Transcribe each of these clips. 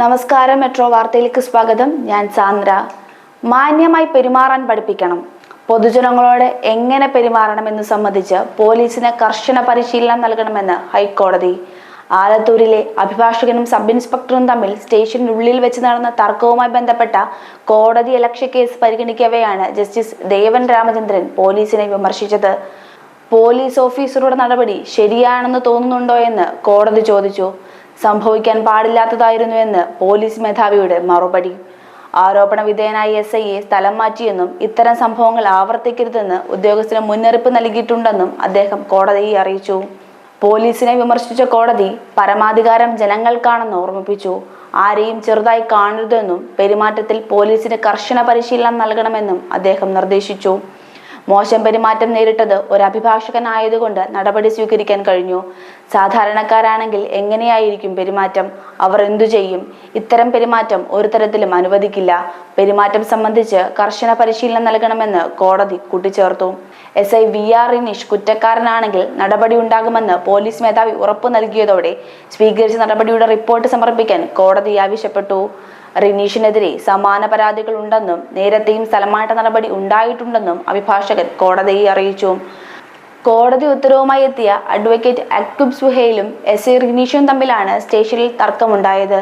നമസ്കാരം മെട്രോ വാർത്തയിലേക്ക് സ്വാഗതം. ഞാൻ സാന്ദ്ര. മാന്യമായി പെരുമാറാൻ പഠിപ്പിക്കണം. പൊതുജനങ്ങളോട് എങ്ങനെ പെരുമാറണമെന്ന് സംബന്ധിച്ച് പോലീസിന് കർശന പരിശീലനം നൽകണമെന്ന് ഹൈക്കോടതി. ആലത്തൂരിലെ അഭിഭാഷകനും സബ് ഇൻസ്പെക്ടറും തമ്മിൽ സ്റ്റേഷനുള്ളിൽ വെച്ച് നടന്ന തർക്കവുമായി ബന്ധപ്പെട്ട കോടതി അലക്ഷ്യ കേസ് പരിഗണിക്കവെയാണ് ജസ്റ്റിസ് ദേവൻ രാമചന്ദ്രൻ പോലീസിനെ വിമർശിച്ചത്. പോലീസ് ഓഫീസറുടെ നടപടി ശരിയാണെന്ന് തോന്നുന്നുണ്ടോ എന്ന് കോടതി ചോദിച്ചു. സംഭവിക്കാൻ പാടില്ലാത്തതായിരുന്നുവെന്ന് പോലീസ് മേധാവിയുടെ മറുപടി. ആരോപണ വിധേയനായ എസ് ഐയെ സ്ഥലം മാറ്റിയെന്നും ഇത്തരം സംഭവങ്ങൾ ആവർത്തിക്കരുതെന്ന് ഉദ്യോഗസ്ഥന് മുന്നറിയിപ്പ് നൽകിയിട്ടുണ്ടെന്നും അദ്ദേഹം കോടതിയെ അറിയിച്ചു. പോലീസിനെ വിമർശിച്ച കോടതി പരമാധികാരം ജനങ്ങൾക്കാണെന്ന് ഓർമ്മിപ്പിച്ചു. ആരെയും ചെറുതായി കാണരുതെന്നും പെരുമാറ്റത്തിൽ പോലീസിന് കർശന പരിശീലനം നൽകണമെന്നും അദ്ദേഹം നിർദ്ദേശിച്ചു. മോശം പെരുമാറ്റം നേരിട്ടത് ഒരു അഭിഭാഷകനായതുകൊണ്ട് നടപടി സ്വീകരിക്കാൻ കഴിഞ്ഞു. സാധാരണക്കാരാണെങ്കിൽ എങ്ങനെയായിരിക്കും പെരുമാറ്റം? അവർ എന്തു ചെയ്യും? ഇത്തരം പെരുമാറ്റം ഒരു തരത്തിലും അനുവദിക്കില്ല. പെരുമാറ്റം സംബന്ധിച്ച് കർശന പരിശീലനം നൽകണമെന്ന് കോടതി കൂട്ടിച്ചേർത്തു. S. I. V. R. Rineesh കുറ്റക്കാരനാണെങ്കിൽ നടപടി ഉണ്ടാകുമെന്ന് പോലീസ് മേധാവി ഉറപ്പു നൽകിയതോടെ സ്വീകരിച്ച നടപടിയുടെ റിപ്പോർട്ട് സമർപ്പിക്കാൻ കോടതി ആവശ്യപ്പെട്ടു. റിനീഷിനെതിരെ സമാന പരാതികൾ ഉണ്ടെന്നും നേരത്തെയും സ്ഥലമാറ്റ നടപടി ഉണ്ടായിട്ടുണ്ടെന്നും അഭിഭാഷകൻ കോടതിയെ അറിയിച്ചു. കോടതി ഉത്തരവുമായി എത്തിയ അഡ്വക്കേറ്റ് അക്ബ് സുഹേലും എസ് എ റിനീഷും തമ്മിലാണ് സ്റ്റേഷനിൽ തർക്കമുണ്ടായത്.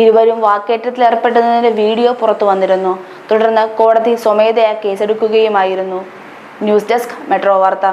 ഇരുവരും വാക്കേറ്റത്തിൽ ഏർപ്പെട്ടതിന്റെ വീഡിയോ പുറത്തു വന്നിരുന്നു. തുടർന്ന് കോടതി സ്വമേധയാ കേസെടുക്കുകയുമായിരുന്നു. ന്യൂസ് ഡെസ്ക് മെട്രോ വാർത്ത.